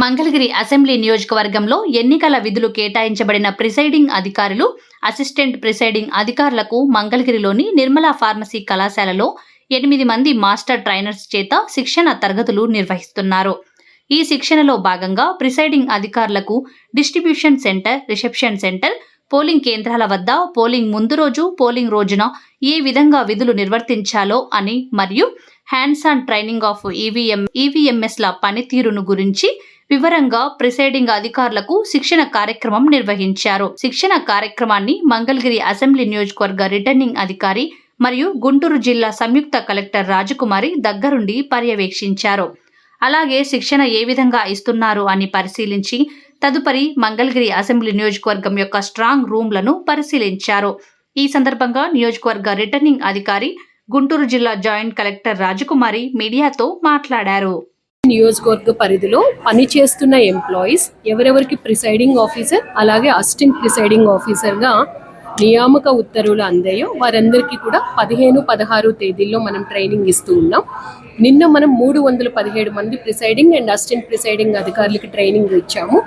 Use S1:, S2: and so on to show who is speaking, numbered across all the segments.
S1: Mangalagiri assembly నియోజకవర్గంలో ఎన్నికల విధులు కేటాయించబడిన ప్రిసైడింగ్ అధికారులు అసిస్టెంట్ ప్రిసైడింగ్ అధికారులకు మంగళగిరిలోని నిర్మలా ఫార్మసీ కళాశాలలో ఎనిమిది మంది మాస్టర్ ట్రైనర్స్ చేత శిక్షణ తరగతులు నిర్వహిస్తున్నారు. ఈ శిక్షణలో భాగంగా ప్రిసైడింగ్ అధికారులకు distribution centre reception centre polling కేంద్రాల వద్ద పోలింగ్ ముందు రోజు పోలింగ్ రోజున ఏ విధంగా విధులు నిర్వర్తించాలో అని మరియు hands on training of EVM ఈవీఎంఎస్ల పనితీరును గురించి వివరంగా ప్రిసైడింగ్ అధికారులకు శిక్షణ కార్యక్రమం నిర్వహించారు. శిక్షణ కార్యక్రమాన్ని మంగళగిరి అసెంబ్లీ నియోజకవర్గ రిటర్నింగ్ అధికారి మరియు గుంటూరు జిల్లా సంయుక్త కలెక్టర్ రాజకుమారి దగ్గరుండి పర్యవేక్షించారు. అలాగే శిక్షణ ఏ విధంగా ఇస్తున్నారు అని పరిశీలించి తదుపరి మంగళగిరి అసెంబ్లీ నియోజకవర్గం యొక్క స్ట్రాంగ్ రూమ్లను పరిశీలించారు. ఈ సందర్భంగా నియోజకవర్గ రిటర్నింగ్ అధికారి గుంటూరు జిల్లా జాయింట్ కలెక్టర్ రాజకుమారి మీడియాతో మాట్లాడారు.
S2: నియోజకవర్గ పరిధిలో పనిచేస్తున్న ఎంప్లాయీస్ ఎవరెవరికి ప్రిసైడింగ్ ఆఫీసర్ అలాగే అసిస్టెంట్ ప్రిసైడింగ్ ఆఫీసర్గా నియామక ఉత్తర్వులు అందాయో వారందరికీ కూడా పదిహేను పదహారు తేదీల్లో మనం ట్రైనింగ్ ఇస్తూ ఉన్నాం. నిన్న మనం మూడు వందల పదిహేడు మంది ప్రిసైడింగ్ అండ్ అసిస్టెంట్ ప్రిసైడింగ్ అధికారులకి ట్రైనింగ్ ఇచ్చాము.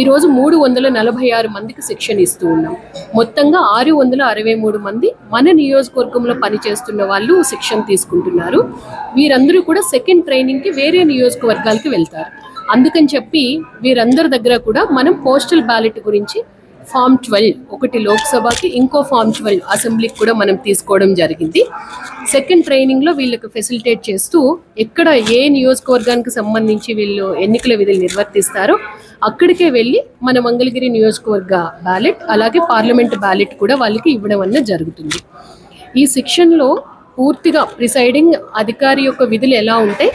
S2: ఈరోజు మూడు వందల నలభై ఆరు మందికి శిక్షణ ఇస్తూ ఉన్నాం. మొత్తంగా ఆరు వందల అరవై మూడు మంది మన నియోజకవర్గంలో పనిచేస్తున్న వాళ్ళు శిక్షణ తీసుకుంటున్నారు. వీరందరూ కూడా సెకండ్ ట్రైనింగ్కి వేరే నియోజకవర్గాలకి వెళ్తారు. అందుకని చెప్పి వీరందరి దగ్గర కూడా మనం పోస్టల్ బ్యాలెట్ గురించి ఫామ్ ట్వెల్వ్ ఒకటి లోక్సభకి ఇంకో ఫామ్ ట్వెల్వ్ అసెంబ్లీకి కూడా మనం తీసుకోవడం జరిగింది. సెకండ్ ట్రైనింగ్లో వీళ్ళకి ఫెసిలిటేట్ చేస్తూ ఎక్కడ ఏ నియోజకవర్గానికి సంబంధించి వీళ్ళు ఎన్నికల విధులు నిర్వర్తిస్తారో అక్కడికే వెళ్ళి మన మంగళగిరి నియోజకవర్గ బ్యాలెట్ అలాగే పార్లమెంట్ బ్యాలెట్ కూడా వాళ్ళకి ఇవ్వడం అన్న జరుగుతుంది. ఈ శిక్షణలో పూర్తిగా ప్రిసైడింగ్ అధికారి యొక్క విధులు ఎలా ఉంటాయి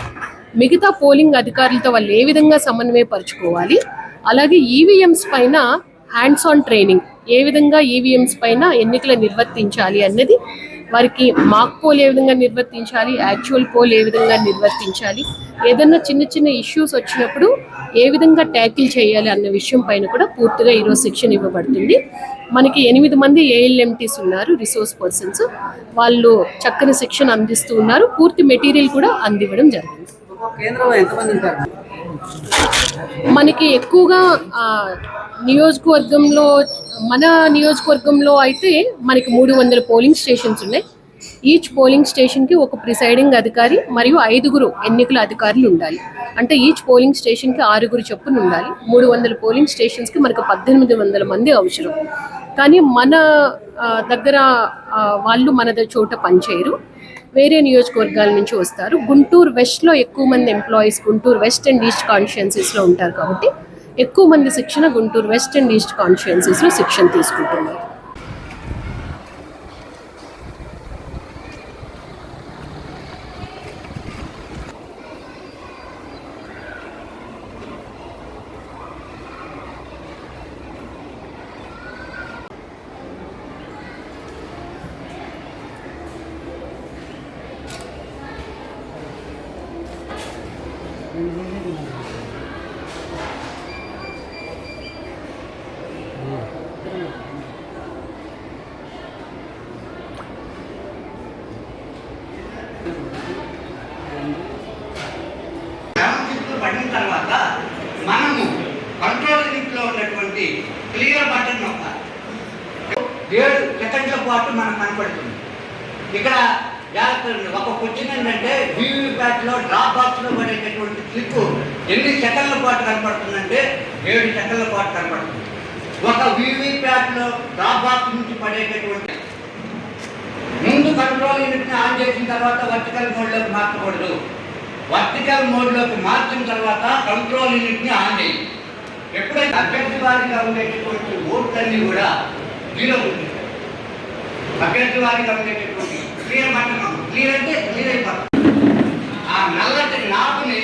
S2: మిగతా పోలింగ్ అధికారులతో వాళ్ళు ఏ విధంగా సమన్వయపరచుకోవాలి అలాగే ఈవీఎంస్ పైన హ్యాండ్స్ ఆన్ ట్రైనింగ్ ఏ విధంగా ఈవీఎంస్ పైన ఎన్నికలు నిర్వర్తించాలి అన్నది వారికి మాక్ పోల్ ఏ విధంగా నిర్వర్తించాలి యాక్చువల్ పోల్ ఏ విధంగా నిర్వర్తించాలి ఏదన్నా చిన్న చిన్న ఇష్యూస్ వచ్చినప్పుడు ఏ విధంగా ట్యాకిల్ చేయాలి అన్న విషయం పైన కూడా పూర్తిగా ఈరోజు శిక్షణ ఇవ్వబడుతుంది. మనకి ఎనిమిది మంది ఏఎల్ఎంటీస్ ఉన్నారు రిసోర్స్ పర్సన్స్ వాళ్ళు చక్కని శిక్షణ అందిస్తూ ఉన్నారు. పూర్తి మెటీరియల్ కూడా అందివ్వడం జరిగింది.
S3: కేంద్రంలో ఎంతమంది ఉంటారు?
S2: మనకి ఎక్కువగా నియోజకవర్గంలో మన నియోజకవర్గంలో అయితే మనకి మూడు వందల పోలింగ్ స్టేషన్స్ ఉన్నాయి. ఈచ్ పోలింగ్ స్టేషన్కి ఒక ప్రిసైడింగ్ అధికారి మరియు ఐదుగురు ఎన్నికల అధికారులు ఉండాలి. అంటే ఈచ్ పోలింగ్ స్టేషన్కి ఆరుగురు చొప్పున ఉండాలి. మూడు వందల పోలింగ్ స్టేషన్స్కి మనకు పద్దెనిమిది వందల మంది అవసరం. కానీ మన దగ్గర వాళ్ళు మన చోట పనిచేయరు. వేరే నియోజకవర్గాల నుంచి వస్తారు. గుంటూరు వెస్ట్లో ఎక్కువ మంది employees Guntur west and east కాన్స్టిట్యున్సీస్లో ఉంటారు కాబట్టి ఎక్కువ మంది శిక్షణ గుంటూరు వెస్ట్ అండ్ ఈస్ట్ కాన్స్టిట్యున్సీస్లో శిక్షణ తీసుకుంటున్నారు.
S4: పడిన తర్వాత మనము కంట్రోల్ లింక్ ఉన్నటువంటి క్లియర్ బటన్ నొక్కాలి. ఏడు సెకండ్ల పాటు మనకు కనపడుతుంది. ఇక్కడ జాగ్రత్త ఒక క్వశ్చన్ ఏంటంటే వీవీప్యాట్లో డ్రాప్ బాక్స్లో పడేటటువంటి స్లిప్ ఎన్ని సెకండ్ల పాటు కనపడుతుందంటే ఏడు సెకండ్ల పాటు కనపడుతుంది. ఒక వీవీప్యాట్లో డ్రాప్ బాక్స్ నుంచి పడేటటువంటి ముందు కంట్రోల్ యూనిట్ని ఆన్ చేసిన తర్వాత వర్టికల్ మోడ్లోకి మార్చకూడదు. వర్టికల్ మోడ్లోకి మార్చిన తర్వాత కంట్రోల్ యూనిట్ని ఆన్ చేయి. ఎప్పుడైతే అభ్యర్థి వారిగా ఉండేటటువంటి ఓట్లన్నీ కూడా జీరో ఉంటుంది అభ్యర్థి వారిగా ఉండేటటువంటి క్లియర్ పట్టడం క్లియర్ అంటే క్లియర్ అయిపోతుంది ఆ నల్లటి నాకుని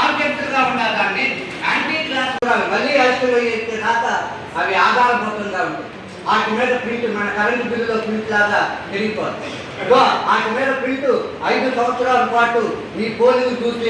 S4: ఆబ్జెక్టుగా ఉన్న దాన్ని యాంటీ క్లాస్ మళ్ళీ యాక్టివ్ అయితే దాకా అవి ఆధారపోతుందా ఉంటుంది వాటి మీద ప్రింట్ మన కరెంటు బిల్లులో ప్రింట్ లాగా పెరిగిపోతుంది. వాటి మీద ప్రింట్ ఐదు సంవత్సరాల పాటు మీ పోలింగ్ చూసి